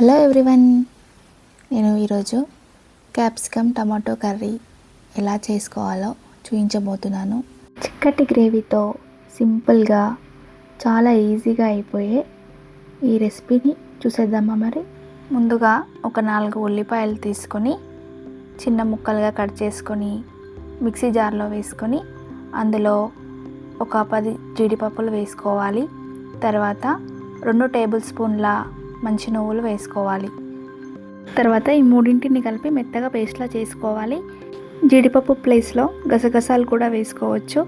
Hello everyone. నేను ఈరోజు capsicum tomato curry ఎలా చేసుకోవాలో చూపించబోతున్నాను చిక్కటి గ్రేవీతో సింపుల్గా చాలా ఈజీగా అయిపోయే ఈ రెసిపీని చూసేద్దామా మరి? ముందుగా ఒక నాలుగు ఉల్లిపాయలు తీసుకొని చిన్న ముక్కలుగా కట్ చేసుకొని మిక్సీ జార్లో వేసుకొని అందులో ఒక పది జీడిపప్పులు వేసుకోవాలి. తర్వాత రెండు టేబుల్ స్పూన్ల మంచి నువ్వులు వేసుకోవాలి. తర్వాత ఈ మూడింటిని కలిపి మెత్తగా పేస్ట్లా చేసుకోవాలి. జీడిపప్పు ప్లేస్లో గసగసాలు కూడా వేసుకోవచ్చు.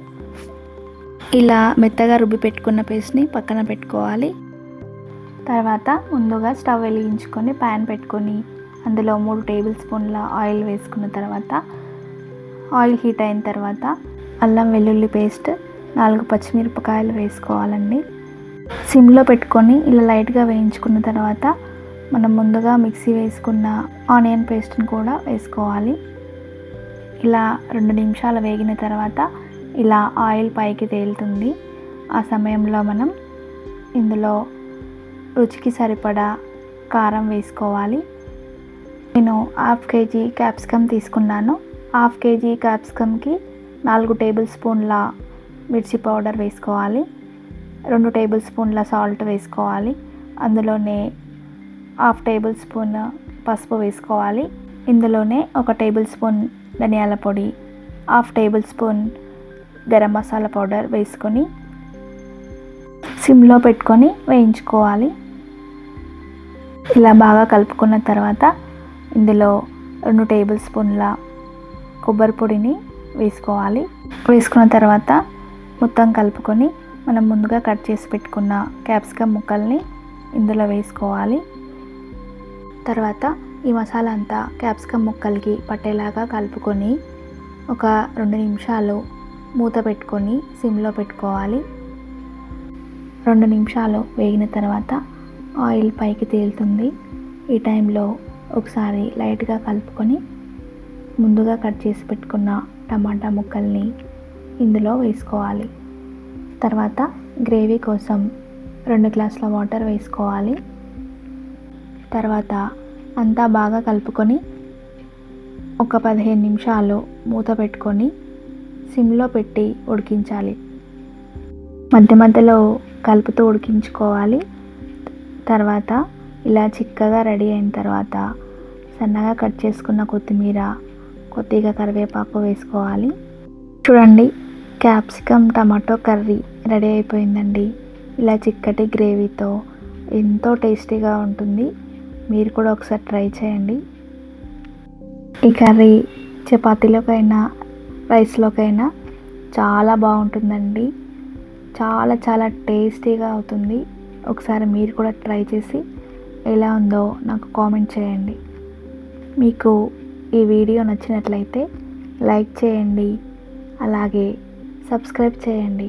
ఇలా మెత్తగా రుబ్బి పెట్టుకున్న పేస్ట్ని పక్కన పెట్టుకోవాలి. తర్వాత ముందుగా స్టవ్ వెలిగించుకొని ప్యాన్ పెట్టుకొని అందులో మూడు టేబుల్ స్పూన్ల ఆయిల్ వేసుకున్న తర్వాత ఆయిల్ హీట్ అయిన తర్వాత అల్లం వెల్లుల్లి పేస్ట్ నాలుగు పచ్చిమిరపకాయలు వేసుకోవాలండి. సిమ్లో పెట్టుకొని ఇలా లైట్గా వేయించుకున్న తర్వాత మనం ముందుగా మిక్సీ వేసుకున్న ఆనియన్ పేస్ట్ని కూడా వేసుకోవాలి. ఇలా రెండు నిమిషాలు వేగిన తర్వాత ఇలా ఆయిల్ పైకి తేలుతుంది. ఆ సమయంలో మనం ఇందులో రుచికి సరిపడా కారం వేసుకోవాలి. నేను హాఫ్ కేజీ క్యాప్సికమ్ తీసుకున్నాను. హాఫ్ కేజీ క్యాప్సికమ్కి నాలుగు టేబుల్ స్పూన్ల మిర్చి పౌడర్ వేసుకోవాలి. రెండు టేబుల్ స్పూన్ల సాల్ట్ వేసుకోవాలి. అందులోనే హాఫ్ టేబుల్ స్పూన్ పసుపు వేసుకోవాలి. ఇందులోనే ఒక టేబుల్ స్పూన్ ధనియాల పొడి half tablespoon garam masala powder వేసుకొని సిమ్లో పెట్టుకొని వేయించుకోవాలి. ఇలా బాగా కలుపుకున్న తర్వాత ఇందులో రెండు టేబుల్ స్పూన్ల కొబ్బరి పొడిని వేసుకోవాలి. వేసుకున్న తర్వాత మొత్తం కలుపుకొని మనం ముందుగా కట్ చేసి పెట్టుకున్న క్యాప్సికమ్ ముక్కల్ని ఇందులో వేసుకోవాలి. తర్వాత ఈ మసాలా అంతా క్యాప్సికమ్ ముక్కలకి పట్టేలాగా కలుపుకొని ఒక రెండు నిమిషాలు మూత పెట్టుకొని సిమ్లో పెట్టుకోవాలి. రెండు నిమిషాలు వేగిన తర్వాత ఆయిల్ పైకి తేలుతుంది. ఈ టైంలో ఒకసారి లైట్గా కలుపుకొని ముందుగా కట్ చేసి పెట్టుకున్న టమాటా ముక్కల్ని ఇందులో వేసుకోవాలి. తర్వాత గ్రేవీ కోసం రెండు గ్లాసుల వాటర్ వేసుకోవాలి. తర్వాత అంతా బాగా కలుపుకొని ఒక పదిహేను నిమిషాలు మూత పెట్టుకొని సిమ్లో పెట్టి ఉడికించాలి. మధ్య మధ్యలో కలుపుతూ ఉడికించుకోవాలి. తర్వాత ఇలా చిక్కగా రెడీ అయిన తర్వాత సన్నగా కట్ చేసుకున్న కొత్తిమీర కొద్దిగా కరివేపాకు వేసుకోవాలి. చూడండి క్యాప్సికమ్ టమాటో కర్రీ రెడీ అయిపోయిందండి. ఇలా చిక్కటి గ్రేవీతో ఎంతో టేస్టీగా ఉంటుంది. మీరు కూడా ఒకసారి ట్రై చేయండి. ఈ కర్రీ చపాతీలోకైనా రైస్లోకైనా చాలా బాగుంటుందండి. చాలా చాలా టేస్టీగా అవుతుంది. ఒకసారి మీరు కూడా ట్రై చేసి ఎలా ఉందో నాకు కామెంట్ చేయండి. మీకు ఈ వీడియో నచ్చినట్లయితే లైక్ చేయండి. అలాగే సబ్స్క్రైబ్ చేయండి.